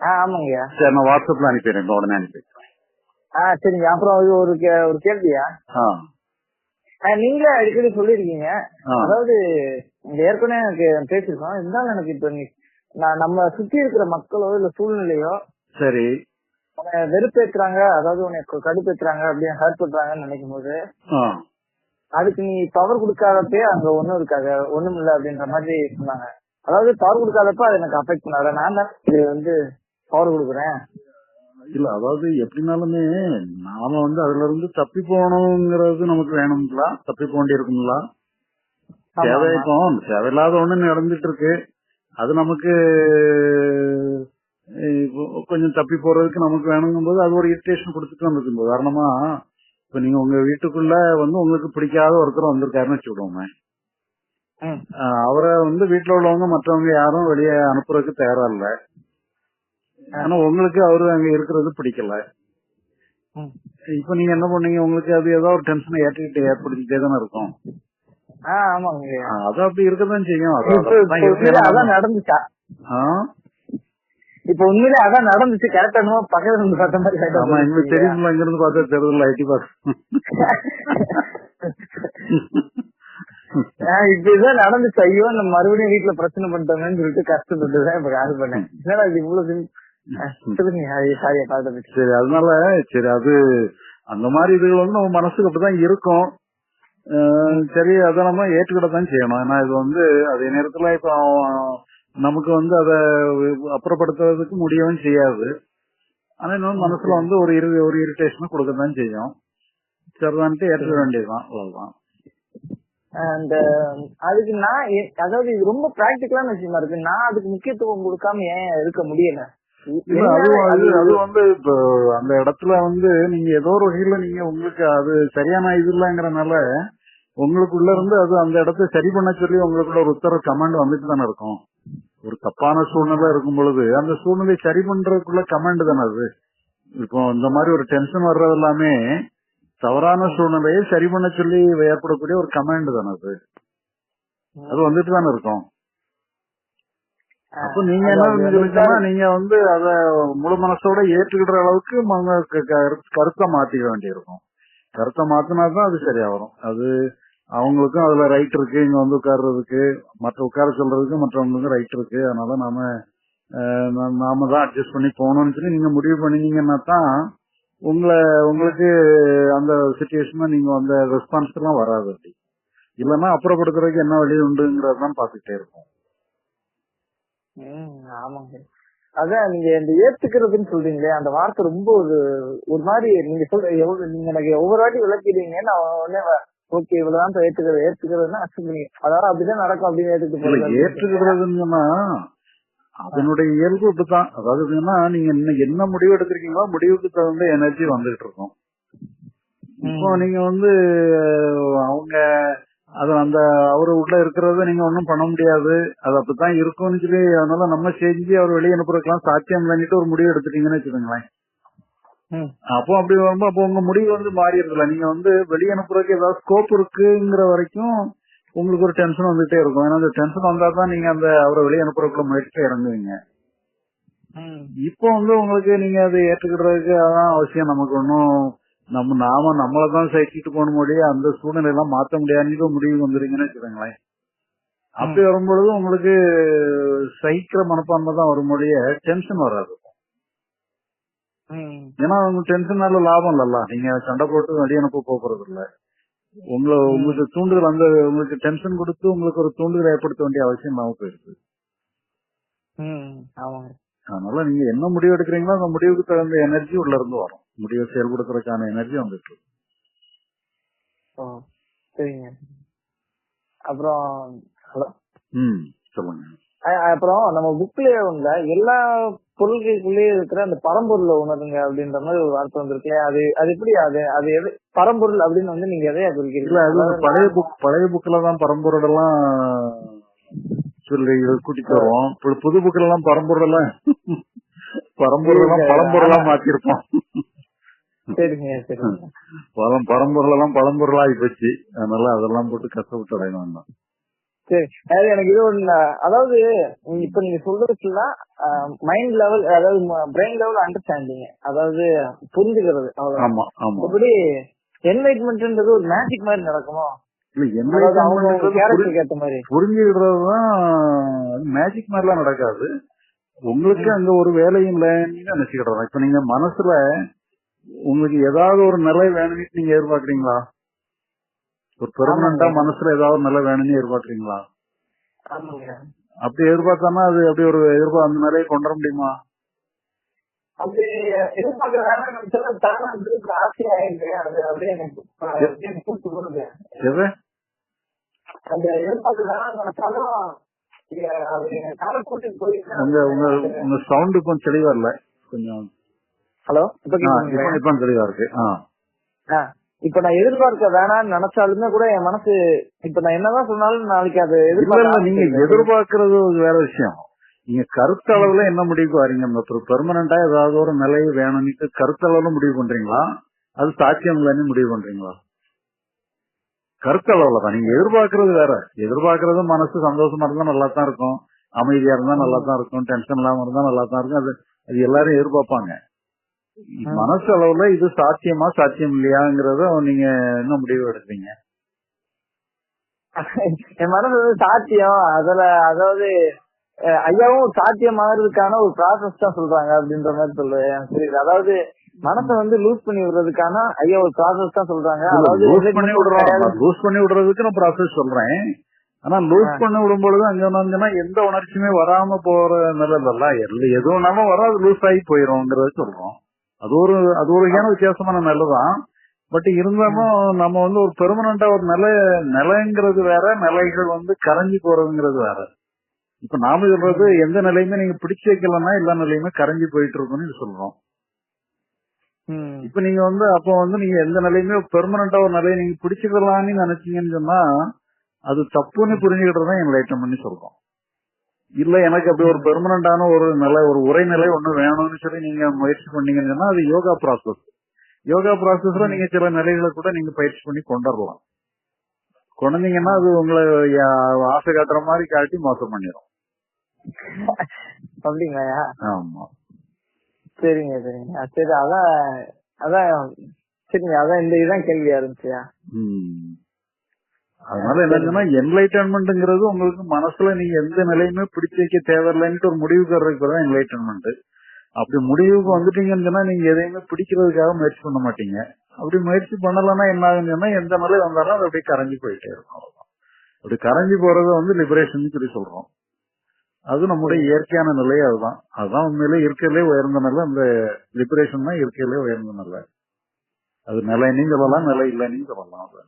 ஆமாங்கய்யா சரி நான் வாட்ஸ்அப்ல அனுப்பிடுறேன். இப்ப உடனே அனுப்பி வைக்கிறேன். ஆ சரிங்க. அப்புறம் இது ஒரு கே- ஒரு கேள்வியா? ஆ. ஆ, நீங்களே அடிக்கடி சொல்லிருக்கீங்க ஆ. அதாவது ஏற்கனவே எனக்கு பேசியிருக்கோம். இருந்தாலும் எனக்கு இப்ப நீ- நான் நம்ம சுத்தி இருக்கிற மக்களோ இல்ல சூழ்நிலையோ சரி. உன்னை வெறுப்பேத்துறாங்க. அதாவது உன்னை கு- கடுப்பேத்துறாங்க. அப்படின்னு ஹர்ட் பண்றாங்கன்னு நினைக்கும் போது ஆ. அதுக்கு நீ பவர் கொடுக்காதப்பே அங்க ஒண்ணும் இருக்காது. ஒண்ணும் இல்ல அப்படின்ற மாதிரி சொன்னாங்க. அதாவது பவர் கொடுக்காதப்ப அது எனக்கு அஃபெக்ட் பண்ணாத. நான் தான் இது வந்து பவர் கொடுக்குறேன். இல்ல அதாவது எப்படினாலுமே நாம வந்து அதுல இருந்து தப்பி போகணுங்கிறது நமக்கு வேணுங்களா தப்பி போக வேண்டி இருக்குங்களா ஆமா, தேவை ஆமா. இப்போ தேவையில்லாத ஒண்ணு நடந்துட்டு இருக்கு அது நமக்கு இப்போ கொஞ்சம் தப்பி போறதுக்கு நமக்கு வேணுங்கும் போது அது ஒரு இரிட்டேஷன் கொடுத்துட்டு வந்துருக்கு உதாரணமா இப்ப நீங்க உங்க வீட்டுக்குள்ள வந்து உங்களுக்கு பிடிக்காத ஒருத்தர் வந்திருக்காருன்னு வச்சுக்கிடுவோமே ம், அஹ், அவரை வந்து வீட்டுல உள்ளவங்க மற்றவங்க யாரும் வெளியே அனுப்புறதுக்கு தயாரா இல்ல. ஆனா உங்களுக்கு அவரு அங்க இருக்கிறது பிடிக்கல. இப்ப நீங்க என்ன பண்ணீங்க? உங்களுக்கு அது ஏதோ ஒரு டென்ஷனை ஏற்றிக்கிட்டு ஏற்படுத்திக்கிட்டே தானே இருக்கும். அது அப்படி இருக்கதான் செய்யும். அதான் நடந்துச்சா? இப்ப உண்மையிலே அதான் நடந்துச்சு. கரெக்டா என்னமோ பக்கத்துல இருந்து பார்த்த மாதிரி ஆமா எங்களுக்கு. தெரியுங்களா இங்க இருந்து பார்த்தா தெருவில் ஐடி பாஸ் இப்ப இதுதான் நடந்துச்சு. ஐயோ நம்ம மறுபடியும் வீட்டுல பிரச்சனை பண்ணிட்டோமேன்னு சொல்லிட்டு கஷ்டப்பட்டு தான் இப்ப கால் பண்ணேன். என்னடா இது இவ்வளவு சொல்லுங்க பாட்டு சரி அதனால சரி அது அந்த மாதிரி இதுகள் வந்து நம்ம மனசுக்கு அப்படிதான் இருக்கும். சரி அதை நம்ம ஏற்றுக்கிட்ட தான் செய்யணும். ஏன்னா இது வந்து அதே நேரத்துல இப்ப நமக்கு வந்து அதை அப்புறப்படுத்துறதுக்கு முடியவும் செய்யாது. ஆனா இன்னும் மனசுல வந்து ஒரு இரு ஒரு இரிட்டேஷன் கொடுக்க தான் செய்யும். சரிதான்ட்டு ஏற்றுக்க வேண்டியதுதான் அவ்வளவுதான். அந்த அதுக்கு நான் அதாவது இது ரொம்ப பிராக்டிக்கலான விஷயமா இருக்கு. நான் அதுக்கு முக்கியத்துவம் கொடுக்காம ஏன் இருக்க முடியல? அது வந்து இப்போ அந்த இடத்துல வந்து நீங்க ஏதோ ஒரு வகையில நீங்க உங்களுக்கு அது சரியான இது இல்லைங்கிறனால உங்களுக்குள்ள இருந்து அது அந்த இடத்த சரி பண்ண சொல்லி உங்களுக்குள்ள ஒரு உத்தரவு கமாண்ட் வந்துட்டு தானே இருக்கும். ஒரு தப்பான சூழ்நிலை இருக்கும் பொழுது அந்த சூழ்நிலை சரி பண்றதுக்குள்ள கமாண்ட் தானே அது. இப்போ இந்த மாதிரி ஒரு டென்ஷன் வர்றது எல்லாமே தவறான சூழ்நிலையை சரி பண்ண சொல்லி ஏற்படக்கூடிய ஒரு கமாண்ட் தானே அது. அது வந்துட்டு தானே இருக்கும். அப்ப நீங்க என்ன நீங்க வந்து அத முழு மனசோட ஏற்றுக்கிற அளவுக்கு கருத்தை மாத்திக்க வேண்டியிருக்கும். கருத்தை மாத்தினா தான் அது சரியா வரும். அது அவங்களுக்கும் அதுல ரைட் இருக்கு இங்க வந்து உட்கார்றதுக்கு மற்ற உட்கார சொல்றதுக்கு மற்றவங்களுக்கும் ரைட் இருக்கு. அதனால நாம நாம தான் அட்ஜஸ்ட் பண்ணி போகணும்னு சொல்லி நீங்க முடிவு பண்ணீங்கன்னா தான் உங்களை உங்களுக்கு அந்த சுச்சுவேஷன் நீங்க அந்த ரெஸ்பான்ஸ் எல்லாம் வராது அப்படி. இல்லைன்னா அப்புறப்படுத்துறதுக்கு என்ன வழி உண்டுங்கிறதான் பாத்துக்கிட்டே இருக்கும் ம், ஆமாங்க. அதான் நீங்க இந்த ஏத்துக்கிறதுன்னு சொல்றீங்களே அந்த வார்த்தை ரொம்ப ஒரு ஒரு மாதிரி நீங்க சொல்ற எவ்வளவு நீங்க எனக்கு ஒவ்வொரு வாட்டி விளக்கிடுவீங்க நான் உடனே ஓகே இவ்வளவுதான் ஏத்துக்கிறது ஏத்துக்கிறதுனா அக்செப்ட் பண்ணி அதாவது அப்படிதான் நடக்கும் அப்படின்னு ஏத்துக்கிட்டு சொன்னா அதனுடைய இயல்பு இப்படித்தான். அதாவது எப்படின்னா நீங்க என்ன முடிவு எடுத்திருக்கீங்களோ முடிவுக்கு தகுந்த எனர்ஜி வந்துகிட்டு இருக்கும். இப்போ நீங்க வந்து அவங்க அது அந்த அவரு உள்ள இருக்கிறத நீங்க ஒண்ணும் பண்ண முடியாது. அது அப்படித்தான் இருக்கும்னு சொல்லி அதனால நம்ம செஞ்சு அவர் வெளியே அனுப்புறதுக்கெல்லாம் சாத்தியம் இல்லைன்னுட்டு ஒரு முடிவு எடுத்துட்டீங்கன்னு வச்சுக்கோங்களேன். அப்போ அப்படி வரும்போது அப்போ உங்க முடிவு வந்து மாறிடுதுல நீங்க வந்து வெளியே அனுப்புறதுக்கு ஏதாவது ஸ்கோப் இருக்குங்கிற வரைக்கும் உங்களுக்கு ஒரு டென்ஷன் வந்துட்டே இருக்கும். ஏன்னா அந்த டென்ஷன் வந்தா தான் நீங்க அந்த அவரை வெளியே அனுப்புறதுக்குள்ள முயற்சி இறங்குவீங்க. இப்போ வந்து உங்களுக்கு நீங்க அதை ஏற்றுக்கிறதுக்கு அதான் அவசியம். நமக்கு ஒன்றும் நம்ம நாம நம்மளை தான் சைக்கிட்டு போன முடிய அந்த சூழ்நிலை எல்லாம் மாத்த முடியாதுன்னு முடிவு வந்துருங்கன்னு வச்சுக்கோங்களேன். அப்படி வரும்பொழுது உங்களுக்கு சகிக்கிற மனப்பான்மை தான் வரும் முடிய டென்ஷன் வராது. ஏன்னா உங்களுக்கு டென்ஷனால லாபம் இல்லல்ல. நீங்க சண்டை போட்டு வெளியே அனுப்ப போறது இல்ல உங்களை உங்களுக்கு தூண்டுதல் அந்த உங்களுக்கு டென்ஷன் கொடுத்து உங்களுக்கு ஒரு தூண்டுதல் ஏற்படுத்த வேண்டிய அவசியம் இல்லாம போயிடுது. அதனால நீங்க என்ன முடிவு எடுக்கிறீங்களோ அந்த முடிவுக்கு தகுந்த எனர்ஜி உள்ள இருந்து வரும். முடிவை செயல்படுத்துறதுக்கான எனர்ஜி வந்துட்டு சரிங்க. அப்புறம் ஹலோ? ம் சொல்லுங்க. அப்புறம் நம்ம புக்லயே உள்ள எல்லா பொருள்களுக்குள்ளேயே இருக்கிற அந்த பரம்பொருளை உணருங்க அப்படின்ற மாதிரி ஒரு வார்த்தை வந்திருக்குல்ல அது அது எப்படி அது அது எது பரம்பொருள் அப்படின்னு வந்து நீங்க எதையா குறிக்கிறீங்க? பழைய புக் பழைய புக்ல தான் பரம்பொருள் எல்லாம் சொல்லி கூட்டிட்டு வருவோம் புது புக்ல எல்லாம் பரம்பொருள் எல்லாம் பரம்பொருள் எல்லாம் பழம்பொருளா மாத்திருப்போம். சரிங்க சரிங்க. பழம் பரம்பொருள் எல்லாம் பழம்பொருளா ஆகி போச்சு அதனால அதெல்லாம் போட்டு கஷ்டப்பட்டு அடையணும் சரி. அதாவது எனக்கு இது ஒண்ணு அதாவது இப்ப நீங்க சொல்றது ஃபுல்லா மைண்ட் லெவல் அதாவது பிரெயின் லெவல் அண்டர்ஸ்டாண்டிங் அதாவது புரிஞ்சுக்கிறது மற்றபடி என்லைட்மெண்ட்ன்றது ஒரு மேஜிக் மாதிரி நடக்குமோ? புரிஞ்சுக்கிறதுதான் மேஜிக் மாதிரிலாம் நடக்காது. உங்களுக்கு அங்க ஒரு வேலையும் இல்லைன்னு நினைச்சுக்கிட்டு இப்ப நீங்க மனசுல உங்களுக்கு ஏதாவது ஒரு நிலை வேணும்னு நீங்க எதிர்பார்க்கறீங்களா? ஒரு பெர்மனண்டா. மனசுல ஏதாவது ஒரு நிலை வேணும்னு எதிர்பார்க்கறீங்களா? அப்படி எதிர்பார்த்தானா அது அப்படி ஒரு எதிர்பார்ப்பு அந்த நிலையை கொண்டு வர முடியுமா? உங்க சவுண்ட் கொஞ்சம் தெளிவா இல்ல. கொஞ்சம் ஹலோ? இப்ப தெளிவா இருக்கு. இப்ப நான் எதிர்பார்க்க வேணாம்னு நினைச்சாலுமே கூட என் மனசு இப்ப நான் என்னதான் சொன்னாலும் நாளைக்கு அது எதிர்பார்க்க நீங்க எதிர்பார்க்கறது வேற விஷயம். நீங்க கருத்தளவுல என்ன முடிவுக்கு வரீங்க ஒரு பெர்மனண்டா ஏதாவது ஒரு நிலை வேணும்னு கருத்தளவுல முடிவு பண்றீங்களா? அது சாத்தியம் இல்லைன்னு முடிவு பண்றீங்களா? கருத்தளவுல தான். நீங்க எதிர்பார்க்கறது வேற. எதிர்பார்க்கறது மனசு சந்தோஷமா இருந்தா நல்லா தான் இருக்கும். அமைதியா இருந்தா நல்லா தான் இருக்கும். டென்ஷன் இல்லாம இருந்தா நல்லா தான் இருக்கும். அது அது எல்லாரும் எதிர்பார்ப்பாங்க. மனசு அளவுல இது சாத்தியமா சாத்தியம் இல்லையாங்கிறத நீங்க என்ன முடிவு எடுப்பீங்க? என் மனசு வந்து சாத்தியம். அதுல அதாவது ஐயாவும் சாத்தியமாகிறதுக்கான ஒரு ப்ராசஸ் தான் சொல்றாங்க அப்படின்ற மாதிரி எனக்கு புரியுது அதாவது மனசை வந்து லூஸ் பண்ணி விடுறதுக்கான ஐயா ஒரு ப்ராசஸ் தான் சொல்றாங்க. அதாவது லூஸ் பண்ணி விடுறோம். கிடையாது. லூஸ் பண்ணி விடுறதுக்கு நான் ப்ராசஸ் சொல்றேன். ஆனா லூஸ். பண்ணி விடும்பொழுது அங்க வந்தீங்கன்னா எந்த உணர்ச்சியுமே வராம போற நிலையில எது வேணாலும் வராது லூஸ் ஆகி போயிரும்ங்கிறத சொல்றோம். அது ஒரு அது ஒரு வகையான வித்தியாசமான நிலை தான் பட் இருந்தாலும் நம்ம வந்து ஒரு பெர்மனண்டா ஒரு நிலை நிலைங்கிறது வேற நிலைகள் வந்து கரைஞ்சி போறதுங்கிறது வேற. இப்ப நாம சொல்றது எந்த நிலையுமே நீங்க பிடிச்சு வைக்கலன்னா எல்லா நிலையுமே கரைஞ்சி போயிட்டு இருக்கும்னு சொல்றோம். இப்ப நீங்க வந்து அப்போ வந்து நீங்க எந்த நிலையுமே பெர்மனண்டா ஒரு நிலையை நீங்க பிடிச்சுக்கலாம்னு நினைச்சீங்கன்னு சொன்னா அது தப்புன்னு புரிஞ்சுக்கிட்டு தான் என்லைட்டம் பண்ணி சொல்றோம். இல்ல எனக்கு அப்படி ஒரு பெர்மனண்டான ஒரு நிலை ஒரு உரைநிலை ஒண்ணு வேணும்னு சொல்லி நீங்க முயற்சி பண்ணீங்கன்னு சொன்னா அது யோகா ப்ராசஸ் யோகா ப்ராசஸ்ல நீங்க சில நிலைகளை கூட நீங்க பயிற்சி பண்ணி கொண்டு வரலாம் கொண்டீங்கன்னா அது உங்களை ஆசை காட்டுற மாதிரி காட்டி மோசம் பண்ணிடும் அப்படிங்களாயா ஆமா. சரிங்க சரிங்க. சரி அதான் அதான் சரிங்க அதான் இந்த இதுதான் கேள்வியா இருந்துச்சுயா. அதனால என்னதுன்னா என்லைட்டன்மெண்ட்ங்கிறது உங்களுக்கு மனசுல நீங்க எந்த நிலையுமே பிடிச்சு வைக்க தேவையில்லைன்ட்டு ஒரு முடிவுக்கு வர்றதுக்கு தான் என்லைட்டன்மெண்ட் அப்படி முடிவுக்கு வந்துட்டீங்கன்னு சொன்னா நீங்க எதையுமே பிடிக்கிறதுக்காக முயற்சி பண்ண மாட்டீங்க. அப்படி முயற்சி பண்ணலன்னா என்ன ஆகுன்னு சொன்னா எந்த நிலை வந்தாலும் அது அப்படியே கரைஞ்சி போயிட்டே இருக்கும் அப்படி கரைஞ்சி போறத வந்து லிபரேஷன் சொல்லி சொல்றோம். அது நம்முடைய இயற்கையான நிலை அதுதான். அதுதான் உண்மையிலே இருக்கையிலே உயர்ந்த நிலை. அந்த லிபரேஷன் தான் இருக்கையிலே உயர்ந்த நிலை. அது நிலைன்னு சொல்லலாம் நிலை இல்லைன்னு சொல்லலாம் அது.